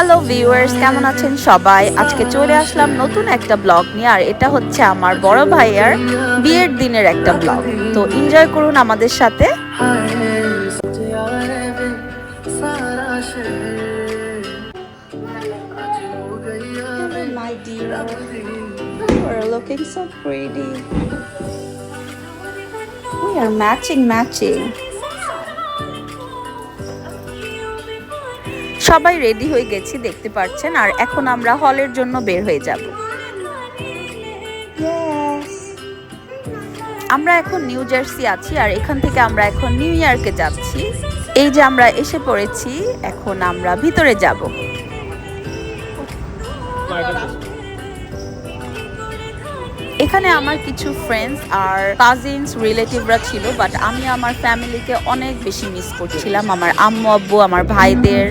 Hello viewers কেমন আছেন সবাই আজকে চলে আসলাম নতুন একটা ব্লগ নিয়ে আর এটা হচ্ছে আমার বড় ভাইয়ার বিয়ের দিনের একটা ব্লগ তো এনজয় করুন আমাদের সাথে looking so pretty. We are matching, matching. সবাই রেডি হয়ে গেছি, দেখতে পাচ্ছেন আর এখন আমরা হলের জন্য বের হয়ে যাব। আমরা এখন নিউ জার্সি আছি, আর এখান থেকে আমরা এখন নিউ ইয়র্কে যাচ্ছি। এই যে আমরা এসে পড়েছি, এখন আমরা ভিতরে যাব। এখানে আমার কিছু ফ্রেন্ডস আর কাজিনস রিলেটিভরা ছিল বাট আমি আমার ফ্যামিলিকে অনেক বেশি মিস করছিলাম। আমার আম্মু, আব্বু, আমার ভাইদের।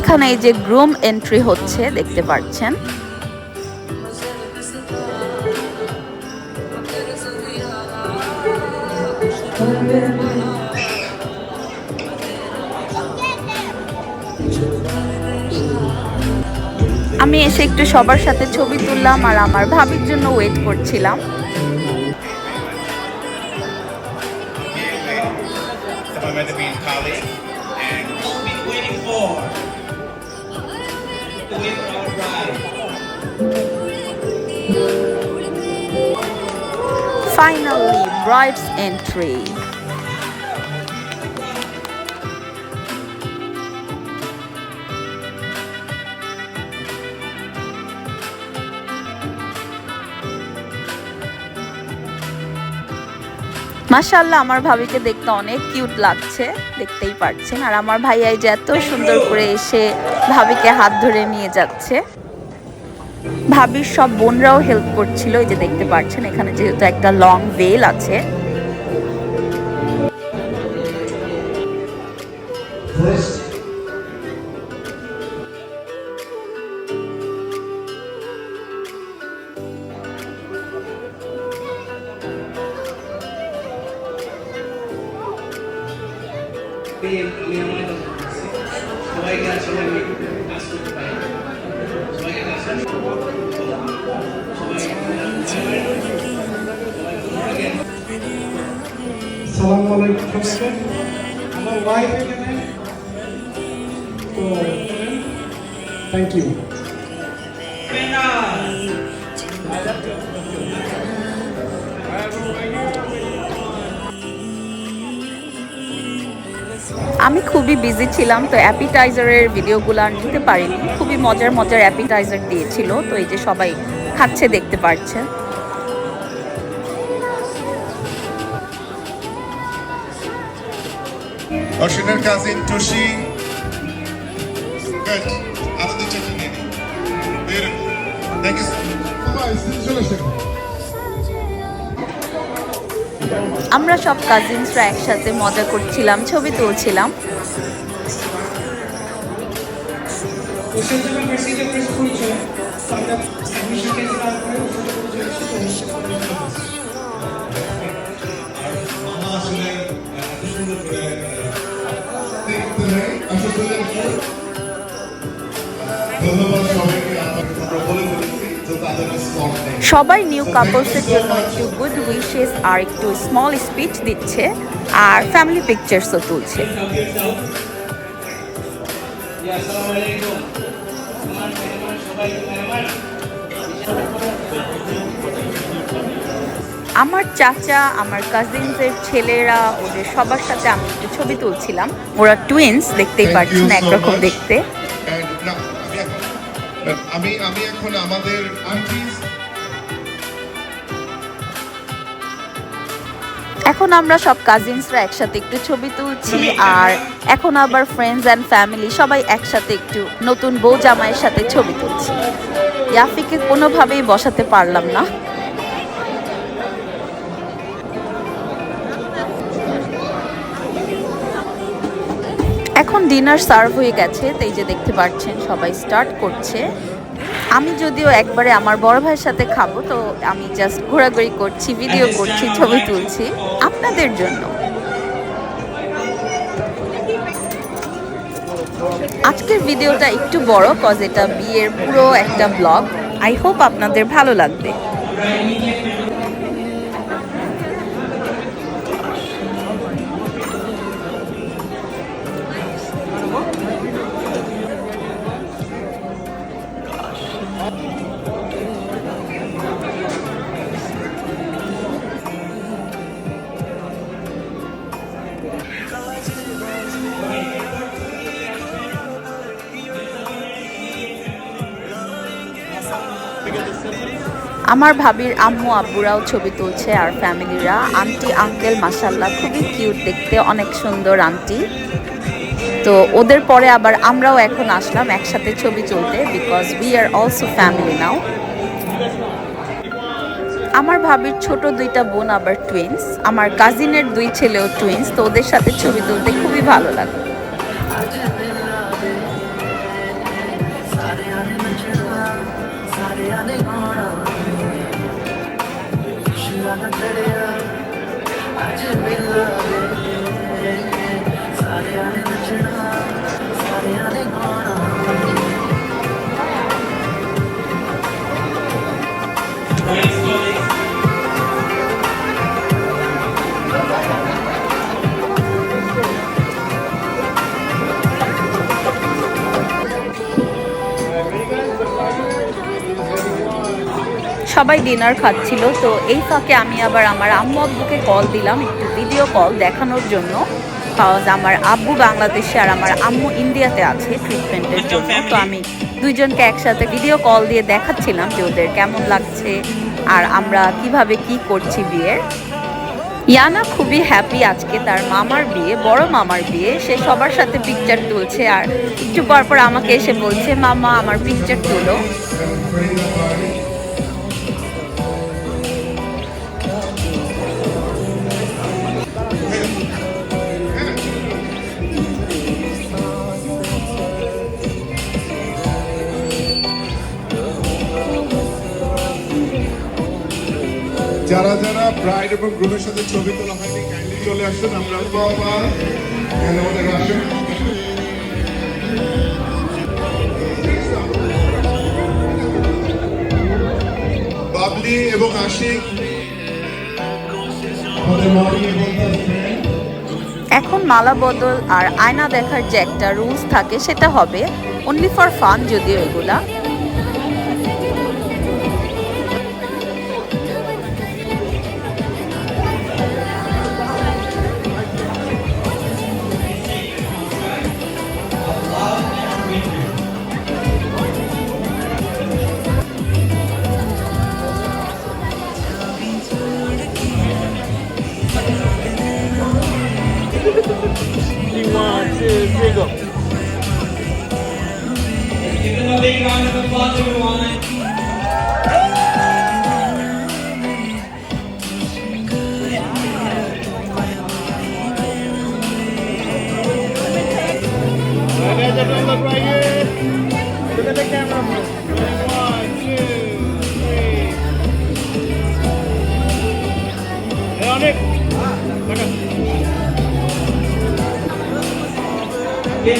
এখানে এই যে গ্রুম এন্ট্রি হচ্ছে, দেখতে পাচ্ছেন। আমি এসে একটু সবার সাথে ছবি তুললাম আর আমার ভাবির জন্য ওয়েট করছিলাম। Finally, bride's entry. মাশাল্লাহ আমার ভাবিকে দেখতে অনেক কিউট লাগছে, দেখতেই পারছেন। আর আমার ভাইয়াই যে এত সুন্দর করে এসে ভাবিকে হাত ধরে নিয়ে যাচ্ছে। ভাবির সব বোনরাও হেল্প করছিল, এই যে দেখতে পাচ্ছেন এখানে যেহেতু একটা লং বেল আছে। সালাম আলাইকুম সবাইকে আমার ওয়াইফ এখানে তো থ্যাংক ইউ আমি খুবই বিজি ছিলাম তো অ্যাপিটাইজারের ভিডিওগুলো আর নিতে পারিনি। খুবই মজার মজার অ্যাপিটাইজার দিয়েছিল তো এই যে সবাই খাচ্ছে দেখতে পারছে। অশ্বিনের কাজিন টুসি। নিই। থ্যাংক ইউ চলে এসে আমরা সব কাজিনসরা একসাথে মজা করছিলাম ছবি তুলছিলাম। ধন্যবাদ সবাই নিউ কাপলসের জন্য একটু গুড উইশেস আর একটু স্মল স্পিচ দিচ্ছে আর ফ্যামিলি পিকচার্সও তুলছে। আমার চাচা, আমার কাজিনসের ছেলেরা, ওদের সবার সাথে আমি একটু ছবি তুলছিলাম। ওরা টুইন্স দেখতেই পাচ্ছেন একরকম দেখতে। আমি আমি এখন আমাদের এখন আমরা সব কাজিনসরা একসাথে একটু ছবি তুলছি আর এখন আবার ফ্রেন্ডস অ্যান্ড ফ্যামিলি সবাই একসাথে একটু নতুন বউ জামাইয়ের সাথে ছবি তুলছি। ইয়াফিকে কোনোভাবেই বসাতে পারলাম না। এখন ডিনার সার্ভ হয়ে গেছে তাই যে দেখতে পাচ্ছেন সবাই স্টার্ট করছে। আমি যদিও একবারে আমার বড় ভাইয়ের সাথে খাব, তো আমি জাস্ট ঘোরাঘুরি করছি ভিডিও করছি, ছবি তুলছি। আপনাদের জন্য। আজকের ভিডিওটা একটু বড় কজ এটা বিয়ের পুরো একটা ব্লগ আই হোপ আপনাদের ভালো লাগবে। আমার ভাবির আম্মু, আব্বুরাও ছবি তুলছে আর ফ্যামিলিরা। আন্টি, আঙ্কেল মাসাল্লাহ খুবই কিউট দেখতে, অনেক সুন্দর আন্টি। তো ওদের পরে আবার আমরাও এখন আসলাম একসাথে ছবি তুলতে because we are also family now আমার ভাবির ছোট দুইটা বোন, আবার টুইন্স আমার কাজিনের দুই ছেলেও টুইন্স তো ওদের সাথে ছবি তুলতে খুবই ভালো লাগে। ਨਾ ਚੜਿਆ ਅੱਜ ਮਿਲਾਂਗੇ। ਸਾਰਿਆਂ ਨੇ ਨੱਚਣਾ। সবাই ডিনার খাচ্ছিল তো এই ফাঁকে আমি আবার আমার আম্মু আব্বুকে কল দিলাম একটু ভিডিও কল দেখানোর জন্য। কাজ আমার আব্বু বাংলাদেশে আর আমার আম্মু ইন্ডিয়াতে আছে ট্রিটমেন্টের জন্য। তো আমি দুইজনকে একসাথে ভিডিও কল দিয়ে দেখাচ্ছিলাম যে ওদের কেমন লাগছে আর আমরা কীভাবে কি করছি বিয়ের। ইয়ানা খুবই হ্যাপি আজকে তার মামার বিয়ে বড় মামার বিয়ে। সে সবার সাথে পিকচার তুলছে আর একটু পর পর আমাকে এসে বলছে মামা আমার পিকচার তুলো। যারা যারা ব্রাইড এবং গ্রুমের সাথে ছবি তোলা হয়নি কাইন্ডলি চলে আসুন, আমরা বাবলি এবং আশিক। এখন মালা বদল আর আয়না দেখার যে একটা রুলস থাকে, সেটা হবে অনলি ফর ফান যদিও এগুলা।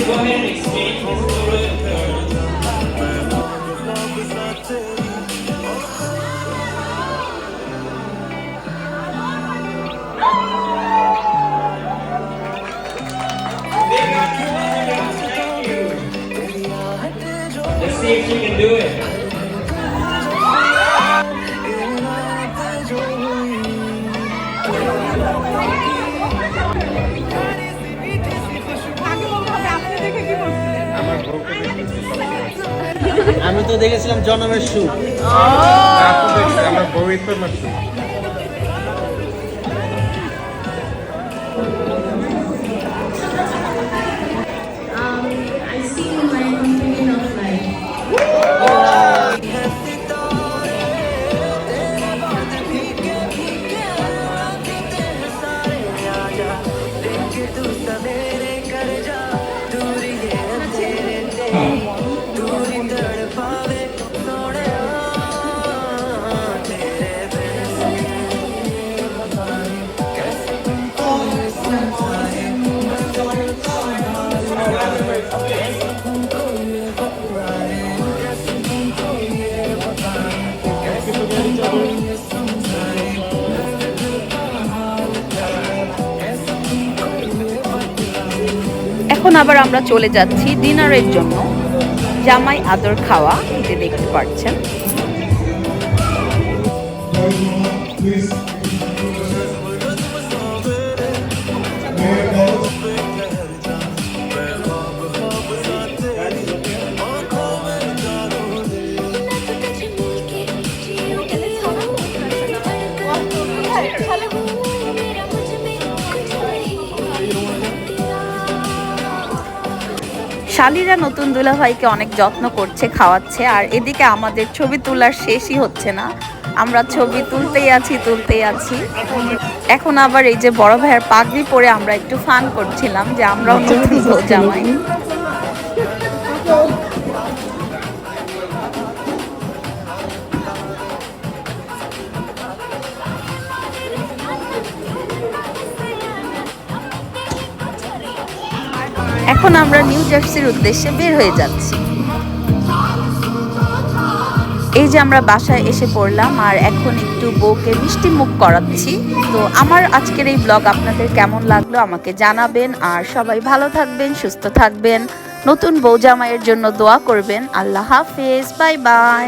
woman experiences আমি তো দেখেছিলাম জনমের সুখ। আমার বউ আবার আমরা চলে যাচ্ছি ডিনারের জন্য। জামাই আদর খাওয়া যে দেখতে পাচ্ছেন। শালিরা নতুন দুলাভাইকে অনেক যত্ন করছে খাওয়াচ্ছে আর এদিকে আমাদের ছবি তোলার শেষই হচ্ছে না। আমরা ছবি তুলতেই আছি তুলতেই আছি। এখন আবার এই যে বড় ভাইয়ের পাগড়ি পরে আমরা একটু ফান করছিলাম যে আমরাও নতুন জামাই। এখন আমরা নিউ জার্সির উদ্দেশ্যে বের হয়ে যাচ্ছি। এই যে আমরা বাসায় এসে পড়লাম, আর এখন একটু বউকে মিষ্টি মুখ করাচ্ছি। তো আমার আজকের এই ব্লগ আপনাদের কেমন লাগল আমাকে জানাবেন, আর সবাই ভালো থাকবেন, সুস্থ থাকবেন। নতুন বউ জামাইয়ের জন্য দোয়া করবেন। আল্লাহ হাফেজ, বাই বাই।